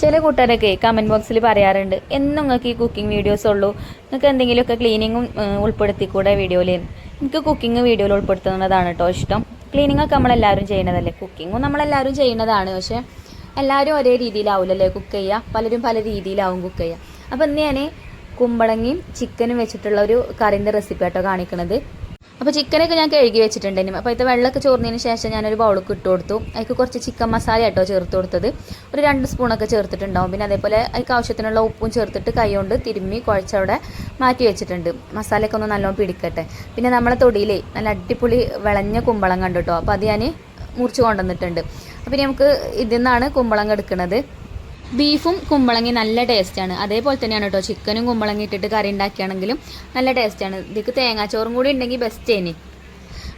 ചില കൂട്ടുകാരൊക്കെ കമന്റ് ബോക്സിൽ പറയാറുണ്ട്. എന്നും നിങ്ങൾക്ക് ഈ കുക്കിംഗ് വീഡിയോസ് ഉള്ളൂ. നിങ്ങൾക്ക് എന്തെങ്കിലുമൊക്കെ ക്ലീനിങ്ങും ഉൾപ്പെടുത്തിക്കൂടെ വീഡിയോയിൽ എനിക്ക് കുക്കിംഗ് വീഡിയോയിൽ ഉൾപ്പെടുത്തുന്നതാണ് കേട്ടോ ഇഷ്ടം. ക്ലീനിങ് ഒക്കെ നമ്മളെല്ലാവരും ചെയ്യണതല്ലേ കുക്കിങ്ങും നമ്മളെല്ലാവരും ചെയ്യുന്നതാണ്. പക്ഷേ എല്ലാവരും ഒരേ രീതിയിലാവില്ലല്ലേ കുക്ക് ചെയ്യുക പലരും പല രീതിയിലാവും കുക്ക് ചെയ്യുക അപ്പോൾ ഇന്ന് ഞാൻ കുമ്പളങ്ങയും ചിക്കനും വെച്ചിട്ടുള്ള ഒരു കറിന്റെ റെസിപ്പി ആട്ടോ കാണിക്കണത്. അപ്പോൾ ചിക്കനൊക്കെ ഞാൻ കഴുകി വെച്ചിട്ടുണ്ടായിരുന്നു. അപ്പോൾ ഇത് വെള്ളമൊക്കെ ചോർന്നതിന് ശേഷം ഞാനൊരു ബൗളൊക്കെ ഇട്ട് കൊടുത്തു. അതിക്ക് കുറച്ച് ചിക്കൻ മസാല കേട്ടോ ചേർത്ത് കൊടുത്തത്. ഒരു രണ്ട് സ്പൂണൊക്കെ ചേർത്തിട്ടുണ്ടാവും. പിന്നെ അതേപോലെ അതിക്ക് ആവശ്യത്തിനുള്ള ഉപ്പും ചേർത്തിട്ട് കൈ കൊണ്ട് തിരുമ്മി കുഴച്ചവിടെ മാറ്റി വെച്ചിട്ടുണ്ട്. മസാലയൊക്കെ ഒന്ന് നല്ലോണം പിടിക്കട്ടെ. പിന്നെ നമ്മളെ തൊടിയിലേ നല്ല അടിപൊളി വിളഞ്ഞ കുമ്പളം കണ്ടു കേട്ടോ അപ്പോൾ അത് ഞാൻ മുറിച്ച് കൊണ്ടുവന്നിട്ടുണ്ട്. അപ്പോൾ നമുക്ക് ഇതിൽ നിന്നാണ് കുമ്പളം എടുക്കുന്നത്. ബീഫും കുമ്പളങ്ങി നല്ല ടേസ്റ്റാണ്. അതേപോലെ തന്നെയാണ് കേട്ടോ ചിക്കനും കുമ്പളങ്ങി ഇട്ടിട്ട് കറി ഉണ്ടാക്കിയാണെങ്കിലും നല്ല ടേസ്റ്റാണ്. ഇതിക്ക് തേങ്ങാച്ചോറും കൂടി ഉണ്ടെങ്കിൽ ബെസ്റ്റ് തന്നെ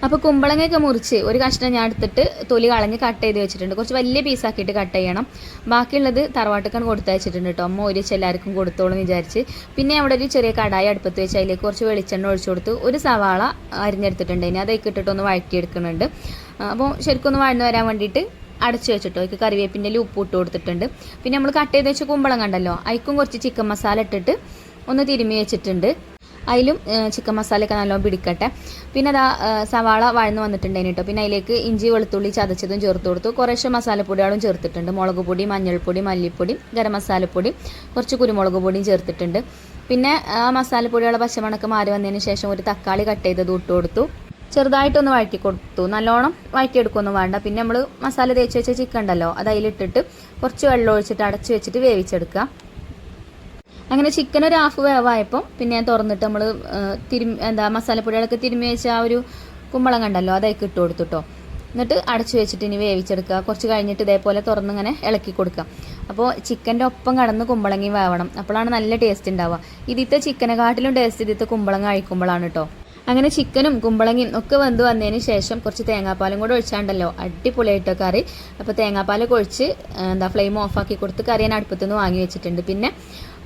അപ്പോൾ കുമ്പളങ്ങയൊക്കെ മുറിച്ച് ഒരു കഷ്ണം ഞാൻ എടുത്തിട്ട് തൊലി കളഞ്ഞ് കട്ട് ചെയ്ത് വെച്ചിട്ടുണ്ട്. കുറച്ച് വലിയ പീസാക്കിയിട്ട് കട്ട് ചെയ്യണം. ബാക്കിയുള്ളത് തറവാട്ടിക്കാൻ കൊടുത്തയച്ചിട്ടുണ്ട് കേട്ടോ അമ്മ ഒരു എല്ലാവർക്കും കൊടുത്തോളും വിചാരിച്ച്. പിന്നെ അവിടെ ഒരു ചെറിയ കടായി അടുപ്പത്ത് വെച്ച് അതിലേക്ക് കുറച്ച് വെളിച്ചെണ്ണ ഒഴിച്ചു കൊടുത്ത് ഒരു സവാള അരിഞ്ഞെടുത്തിട്ടുണ്ട്. ഇനി അതൊക്കെ ഇട്ടിട്ടൊന്ന് വഴറ്റിയെടുക്കുന്നുണ്ട്. അപ്പോൾ ശരിക്കും ഒന്ന് വഴന്ന് വരാൻ വേണ്ടിയിട്ട് അടച്ചു വെച്ചിട്ടോ അതിക്ക് കറിവേപ്പിന്റെ ഉപ്പ് ഇട്ട് കൊടുത്തിട്ടുണ്ട്. പിന്നെ നമ്മൾ കട്ട് ചെയ്ത് വെച്ച കുമ്പളം കണ്ടല്ലോ? അതിക്കും കുറച്ച് ചിക്കൻ മസാല ഇട്ടിട്ട് ഒന്ന് തിരുമ്മി വെച്ചിട്ടുണ്ട്. അതിലും ചിക്കൻ മസാലയൊക്കെ നല്ലോണം പിടിക്കട്ടെ. പിന്നെ അതാ സവാള വഴന്ന് വന്നിട്ടുണ്ടായിരുന്നു കേട്ടോ പിന്നെ അതിലേക്ക് ഇഞ്ചി വെളുത്തുള്ളി ചതച്ചതും ചേർത്ത് കൊടുത്തു. കുറേശ്ശെ മസാലപ്പൊടികളും ചേർത്തിട്ടുണ്ട്. മുളക് പൊടി മഞ്ഞൾപ്പൊടി മല്ലിപ്പൊടി ഗരം മസാലപ്പൊടി കുറച്ച് കുരുമുളക് പൊടിയും ചേർത്തിട്ടുണ്ട്. പിന്നെ ആ മസാലപ്പൊടികളുടെ പച്ചമണക്ക് മാറി വന്നതിന് ശേഷം ഒരു തക്കാളി കട്ട് ചെയ്തത് ഇട്ട് കൊടുത്തു. ചെറുതായിട്ടൊന്ന് വഴറ്റി കൊടുത്തു നല്ലോണം വഴറ്റിയെടുക്കൊന്നും വേണ്ട. പിന്നെ നമ്മൾ മസാല തേച്ച് വെച്ച ചിക്കൻ ഉണ്ടല്ലോ അത് അതിലിട്ടിട്ട് കുറച്ച് വെള്ളം ഒഴിച്ചിട്ട് അടച്ച് വെച്ചിട്ട് വേവിച്ചെടുക്കുക. അങ്ങനെ ചിക്കൻ ഒരു ഹാഫ് വേവായപ്പോൾ പിന്നെ തുറന്നിട്ട് നമ്മൾ തിരുമ്മി എന്താ മസാലപ്പൊടികളൊക്കെ തിരുമ്മി വെച്ച ആ ഒരു കുമ്പളം കണ്ടല്ലോ അതൊക്കെ ഇട്ട് കൊടുത്തുട്ടോ. എന്നിട്ട് അടച്ചു വെച്ചിട്ട് ഇനി വേവിച്ചെടുക്കുക. കുറച്ച് കഴിഞ്ഞിട്ട് ഇതേപോലെ തുറന്നിങ്ങനെ ഇളക്കി കൊടുക്കുക. അപ്പോൾ ചിക്കന്റെ ഒപ്പം കടന്ന് കുമ്പളങ്ങി വേവണം. അപ്പോഴാണ് നല്ല ടേസ്റ്റ് ഉണ്ടാവുക. ഇതിത്തെ ചിക്കനെക്കാട്ടിലും ടേസ്റ്റ് ഇതിത്തെ കുമ്പളങ്ങ കഴിക്കുമ്പോഴാണ് കേട്ടോ അങ്ങനെ ചിക്കനും കുമ്പളങ്ങയും ഒക്കെ വെന്ത് വന്നതിന് ശേഷം കുറച്ച് തേങ്ങാപ്പാലും കൂടെ ഒഴിച്ചാണ്ടല്ലോ. അടിപൊളിയായിട്ടോ കറി. അപ്പോൾ തേങ്ങാപ്പാലൊക്കെ ഒഴിച്ച് എന്താ ഫ്ലെയിം ഓഫാക്കി കൊടുത്ത് കറി ഞാൻ അടുപ്പത്തു നിന്ന് വാങ്ങി വെച്ചിട്ടുണ്ട്. പിന്നെ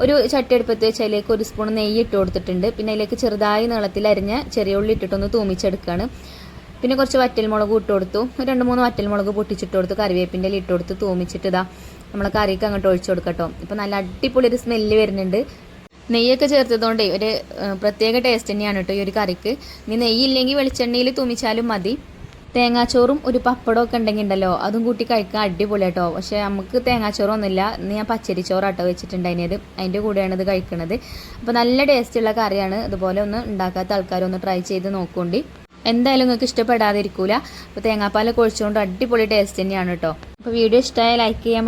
ഒരു ചട്ടി അടുപ്പത്ത് വെച്ച് അതിലേക്ക് ഒരു സ്പൂൺ നെയ്യ് ഇട്ട് കൊടുത്തിട്ടുണ്ട്. പിന്നെ അതിലേക്ക് ചെറുതായി നീളത്തിൽ അരിഞ്ഞ ചെറിയ ഉള്ളി ഇട്ടിട്ടൊന്ന് തൂമിച്ചെടുക്കുകയാണ് പിന്നെ കുറച്ച് വറ്റൽമുളക് ഇട്ട് കൊടുത്തു. രണ്ട് മൂന്ന് വറ്റൽമുളക് പൊട്ടിച്ചിട്ട് കൊടുത്തു കറിവേപ്പിന്റെ ഇട്ട് കൊടുത്ത് തൂമിച്ചിട്ട് ഇതാ നമ്മളെ കറിക്ക് അങ്ങോട്ട് ഒഴിച്ചു കൊടുക്കട്ടോ. ഇപ്പം നല്ല അടിപൊളി ഒരു സ്മെല്ല് വരുന്നുണ്ട്. നെയ്യൊക്കെ ചേർത്തതുകൊണ്ടേ ഒരു പ്രത്യേക ടേസ്റ്റ് തന്നെയാണ് കേട്ടോ ഈ ഒരു കറിക്ക്. ഇനി നെയ്യില്ലെങ്കിൽ വെളിച്ചെണ്ണയിൽ തുമിച്ചാലും മതി. തേങ്ങാച്ചോറും ഒരു പപ്പടം ഒക്കെ ഉണ്ടെങ്കിൽ ഉണ്ടല്ലോ അതും കൂട്ടി കഴിക്കാൻ അടിപൊളി കേട്ടോ പക്ഷേ നമുക്ക് തേങ്ങാച്ചോറൊന്നുമില്ല ഇന്ന് ഞാൻ പച്ചരിച്ചോറാട്ടോ വെച്ചിട്ടുണ്ടായിരുന്നത്. അതിന്റെ കൂടെയാണ് ഇത് കഴിക്കുന്നത് അപ്പോൾ നല്ല ടേസ്റ്റുള്ള കറിയാണ്. അതുപോലെ ഒന്ന് ഉണ്ടാക്കാത്ത ആൾക്കാരൊന്ന് ട്രൈ ചെയ്ത് നോക്കൂണ്ടി എന്തായാലും നിങ്ങൾക്ക് ഇഷ്ടപ്പെടാതിരിക്കൂല. അപ്പോൾ തേങ്ങാപ്പാൽ ഒഴിച്ചുകൊണ്ട് അടിപൊളി ടേസ്റ്റ് തന്നെയാണ് കേട്ടോ അപ്പോൾ വീഡിയോ ഇഷ്ടമായ ലൈക്ക് ചെയ്യാൻ